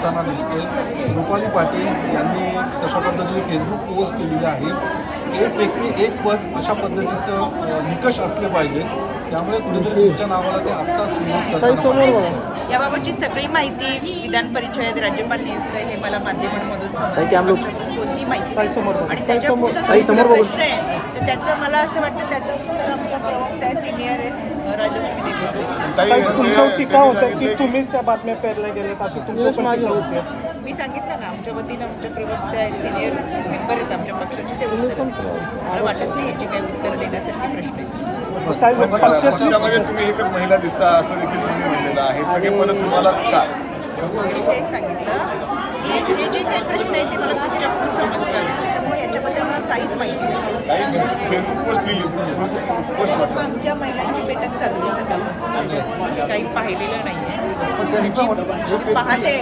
होताना दिसतोय रुपाली पाटील यांनी तशा पद्धतीने फेसबुक पोस्ट केलेली आहे एक व्यक्ती एक पद अशा पद्धतीचं निकष असले पाहिजे त्यामुळे कुठेतरी तुमच्या नावाला ते आत्ताच विरोध. याबाबतची सगळी माहिती विधान परिषद राज्यपाल नियुक्त हे मला माध्यमांमधून. कोणती माहिती ताई, समोर बघा. आणि त्याच्या ताई, समोर- पुढचा ताई, जो समोर बघू. प्रश्न आहे तर त्याचं मला असं वाटतं त्याचं आमच्या प्रवक्त्या सिनियर आहेत देशमुख ताई, तुमच्यावर टीका होते की तुम्हीच त्या बातम्या पेरल्या गेल्यात अशी तुमच्या पण टीका होते. मी सांगितलं ना आमच्या वतीनं आमच्या प्रवक्त्या आहेत सिनियर मेंबर आहेत आमच्या पक्षाचे ते उत्तर मला वाटत नाही याची काही उत्तर देण्यासारखे प्रश्न आहेत. पक्षामध्ये तुम्ही एकच महिला दिसता असं देखील तुम्ही म्हणलेलं आहे. सगळे पद तुम्हालाच का? मी तेच सांगितलं. की हे जे काही प्रश्न आहे ते मला तुमच्याकडून समजतात. त्याच्यामुळे याच्याबद्दल मला काहीच माहिती नाही. काही फेसबुक पोस्ट लिहिली पोस्ट वाचा आमच्या महिलांची बैठक चालू आहे सकाळपासून. काही पाहिलेलं एक व्यक्ती- पाहते.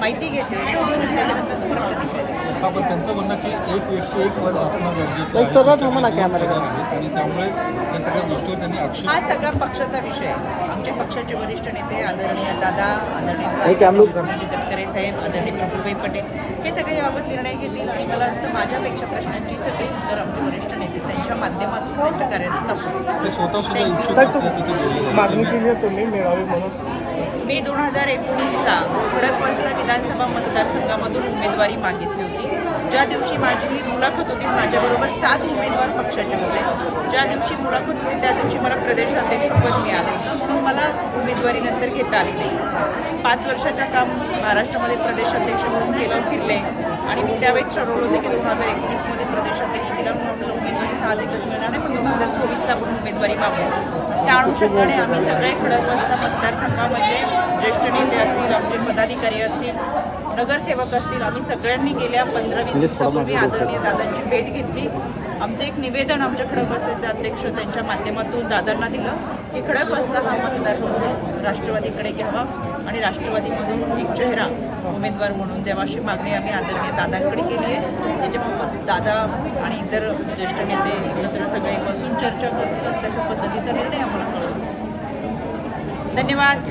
माहिती घेते. पण त्यांचं म्हणणं की एक व्यक्ती एक पद असणं गरजेचं आहे. ना दोन कॅमेरा. पदं आहेत आणि त्यामुळे या सगळ्या गोष्टीवर त्यांनी आक्षेप हा सगळा पक्षाचा विषय आहे. आमचे पक्षाचे वरिष्ठ नेते आदरणीय दादा आदरणीय की आम्ही लोक- संजय तटकरे साहेब आदरणीय प्रफुल्लभाई पटेल हे सगळे याबाबत निर्णय घेतील. आणि मला वाटतं माझ्यापेक्षा प्रश्नांची सगळी उत्तर आमचे वरिष्ठ नेते त्यांच्या माध्यमातून त्यांच्या कार्यात ते स्वतः सुद्धा इच्छुक ताई, असल्याचं ते बोलले. तू- मागणी केली आहे तुम्ही मिळावी म्हणून. मी दोन हजार एकोणीसला खडकवासला विधानसभा मतदारसंघामधून उमेदवारी मागितली होती. ज्या दिवशी माझी मुलाखत होती माझ्याबरोबर सात उमेदवार पक्षाचे होते. ज्या दिवशी मुलाखत होती त्या दिवशी मला प्रदेशाध्यक्षपद मिळालं. होतं म्हणून मला उमेदवारीनंतर घेता आली नाही. पाच वर्षाच्या काम महाराष्ट्रामध्ये प्रदेशाध्यक्ष म्हणून केलं फिरले. आणि मी त्यावेळेस ठरवलं होतं की दोन हजार एकोणीसमध्ये प्रदेशाध्यक्ष दिला म्हणून उमेदवारी साहजिकच मिळणार नाही पण दोन हजार चोवीसला आपण उमेदवारी मागू. त्या अनुषंगाने आम्ही सगळे खडकवासला मतदारसंघामध्ये ज्येष्ठ नेते असतील आमचे पदाधिकारी असतील नगरसेवक असतील आम्ही सगळ्यांनी गेल्या पंधरा वीस दिवसापूर्वी आदरणीय दादांची भेट घेतली. आमचं एक निवेदन आमच्या खडकवासल्याचे अध्यक्ष त्यांच्या माध्यमातून दादांना दिलं की खडकवासला हा मतदारसंघ राष्ट्रवादीकडे घ्यावा आणि राष्ट्रवादीमधून एक चेहरा उमेदवार म्हणून द्यावा अशी मागणी आम्ही आदरणीय दादांकडे केली आहे. त्याच्यामुळे दादा आणि इतर ज्येष्ठ नेते एकत्र सगळे बसून चर्चा करतील तशा पद्धतीचा निर्णय आम्हाला कळवतो धन्यवाद.